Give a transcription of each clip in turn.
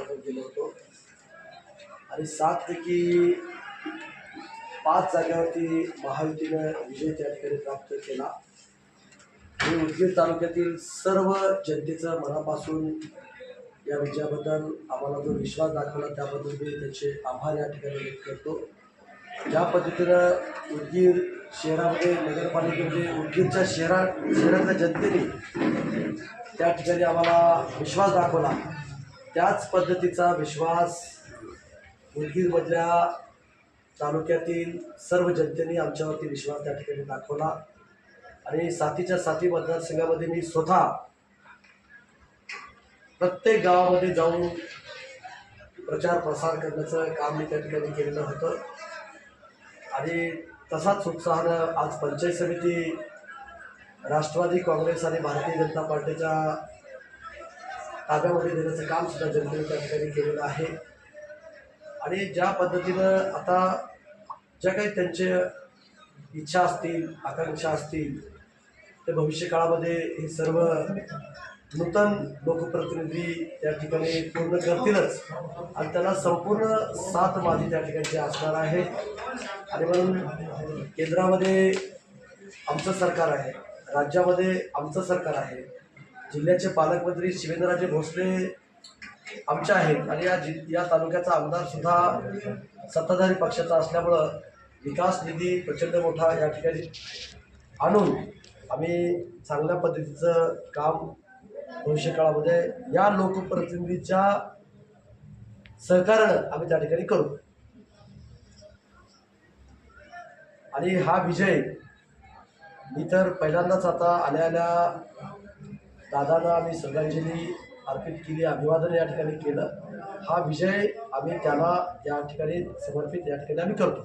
ठिकाणी गेलो होतो. आणि सातपैकी पाच जागेवरती महायुतीनं विजय त्या ठिकाणी प्राप्त केला. आणि उदगीर तालुक्यातील सर्व जनतेचं मनापासून या विजयाबद्दल आम्हाला जो विश्वास दाखवला त्याबद्दल मी त्याचे आभार या ठिकाणी व्यक्त करतो. ज्या पद्धतीनं उदगीर शहरामध्ये नगरपालिकेमध्ये उदगीरच्या शहरा शहरातल्या जनतेने त्या ठिकाणी आम्हाला विश्वास दाखवला त्याच पद्धतीचा विश्वास उदगीरमधल्या तालुक्यातील सर्व जनतेने आमच्यावरती विश्वास त्या ठिकाणी दाखवला. आणि साथीच्या साथी मतदारसंघामध्ये मी स्वतः प्रत्येक गावामध्ये जाऊन प्रचार प्रसार करण्याचं काम मी त्या ठिकाणी केलेलं होतं. आणि तसाच उत्साहानं आज पंचायत समिती राष्ट्रवादी काँग्रेस आणि भारतीय जनता पार्टीच्या ताब्यामध्ये देण्याचं काम सुद्धा जनतेने त्या ठिकाणी केलेलं आहे. आणि ज्या पद्धतीनं आता ज्या काही त्यांच्या इच्छा असतील आकांक्षा असतील ते भविष्य काळामध्ये हे सर्व नूतन लोकप्रतिनिधी त्या ठिकाणी पूर्ण करतीलच. आणि त्याला संपूर्ण सात माझी त्या ठिकाणी असणार आहे. आणि म्हणून केंद्रामध्ये आमचं सरकार आहे राज्यामध्ये आमचं सरकार आहे. जिल्ह्याचे पालकमंत्री शिवेंद्रराजे भोसले आमचे आहेत आणि या जि या तालुक्याचा आमदार सुद्धा सत्ताधारी पक्षाचा असल्यामुळं विकास निधी प्रचंड मोठा या ठिकाणी आणून आम्ही चांगल्या पद्धतीचं काम भविष्यकाळामध्ये या लोकप्रतिनिधीच्या सहकार्यानं आम्ही त्या ठिकाणी करू. आणि हा विजय मी तर पहिल्यांदाच आता आल्या आल्या दादांना आम्ही श्रद्धांजली अर्पित केली अभिवादन या ठिकाणी केलं. हा विजय आम्ही त्याला या ठिकाणी समर्पित या ठिकाणी आम्ही करतो.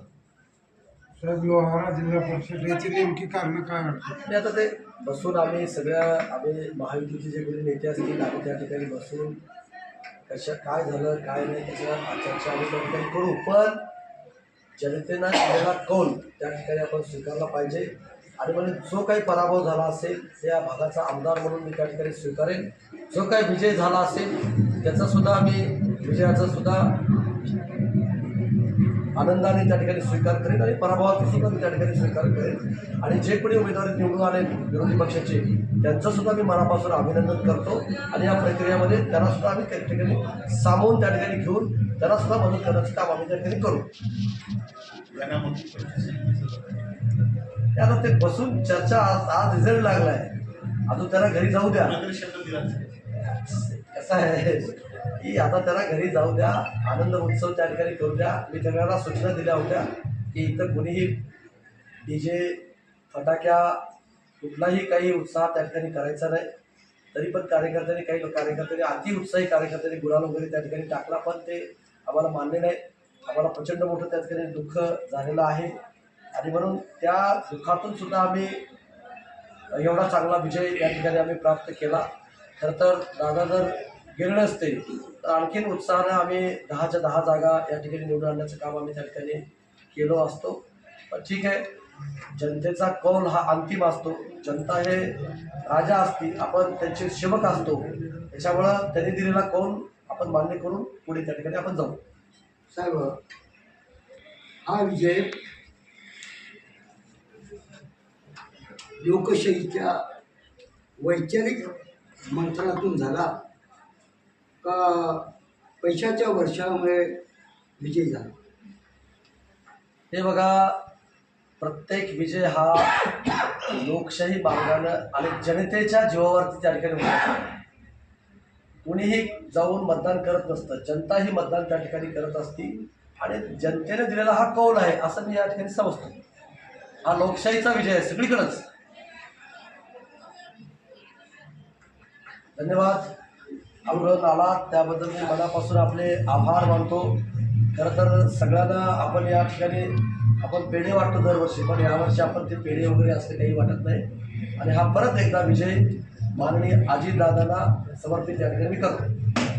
साहेब लोहारा जिल्हा परिषदेची नेमकी कारणं काय वाटतात आणि आता ते बसून आम्ही सगळ्या आम्ही महायुतीचे जे कोणी नेते असतील आम्ही त्या ठिकाणी बसून कशा काय झालं काय नाही त्याच्यावर चर्चा आम्ही त्या ठिकाणी करू. पण जनतेनं केलेला कौल त्या ठिकाणी आपण स्वीकारला पाहिजे. आणि म्हणजे जो काही पराभव झाला असेल त्या भागाचा आमदार म्हणून मी त्या ठिकाणी स्वीकारेन. जो काही विजय झाला असेल त्याचासुद्धा आम्ही विजयाचासुद्धा आनंदाने त्या ठिकाणी स्वीकार करेन आणि पराभवाचा सुद्धा मी त्या ठिकाणी स्वीकार करेन. आणि जे कोणी उमेदवार निवडून आले विरोधी पक्षाचे त्यांचंसुद्धा मी मनापासून अभिनंदन करतो. आणि या प्रक्रियेमध्ये त्यांनासुद्धा आम्ही त्या ठिकाणी सामावून त्या ठिकाणी घेऊन त्यांनासुद्धा मदत करण्याचं काम आम्ही त्या ठिकाणी करू. ते आता ते बसून चर्चा आज आज रिझल्ट लागलाय. अजून त्याला घरी जाऊ द्या. कसं आहे? की आता त्याला घरी जाऊ द्या आनंद उत्सव त्या ठिकाणी करू द्या. मी सगळ्यांना सूचना दिल्या होत्या की इथं कोणीही डी जे फटाक्या कुठलाही काही उत्साह त्या ठिकाणी करायचा नाही. तरी पण कार्यकर्त्यांनी काही कार्यकर्त्यांनी अति उत्साही कार्यकर्त्यांनी गुलाल वगैरे त्या ठिकाणी टाकला पण ते आम्हाला मान्य नाही. आम्हाला प्रचंड मोठं त्या ठिकाणी दुःख झालेलं आहे. आणि म्हणून त्या दुःखातून सुद्धा आम्ही एवढा चांगला विजय या ठिकाणी आम्ही प्राप्त केला. खरं तर दादा जर गेले असते तर आणखीन उत्साहानं आम्ही दहाच्या दहा जागा या ठिकाणी निवडून आणण्याचं काम आम्ही त्या ठिकाणी केलो असतो. पण ठीक आहे जनतेचा कौल हा अंतिम असतो. जनता हे राजा असती आपण त्यांचे सेवक असतो. त्याच्यामुळं त्यांनी दिलेला कौल आपण मान्य करून पुढे त्या ठिकाणी आपण जाऊ. साहेब हा विजय लोकशाहीच्या वैचारिक मंथनातून झाला का पैशाच्या वर्षामुळे विजय झाला? हे बघा प्रत्येक विजय हा लोकशाही मार्गानं आणि जनतेच्या जीवावरती त्या ठिकाणी होतो कुणीही जाऊन मतदान करत नसतं. जनता ही मतदान त्या ठिकाणी करत असती आणि जनतेने दिलेला हा कौल आहे असं मी या ठिकाणी समजतो. हा लोकशाहीचा विजय आहे सगळीकडंच. धन्यवाद. आमरण आला. त्याबद्दल मी मनापासून आपले आभार मानतो. खरं तर सगळ्यांना आपण या ठिकाणी आपण पेढे वाटतो दरवर्षी पण यावर्षी आपण ते पेढे वगैरे असले काही वाटत नाही. आणि हा परत एकदा विजय माननीय अजितदादांना समर्पित या ठिकाणी मी करतो.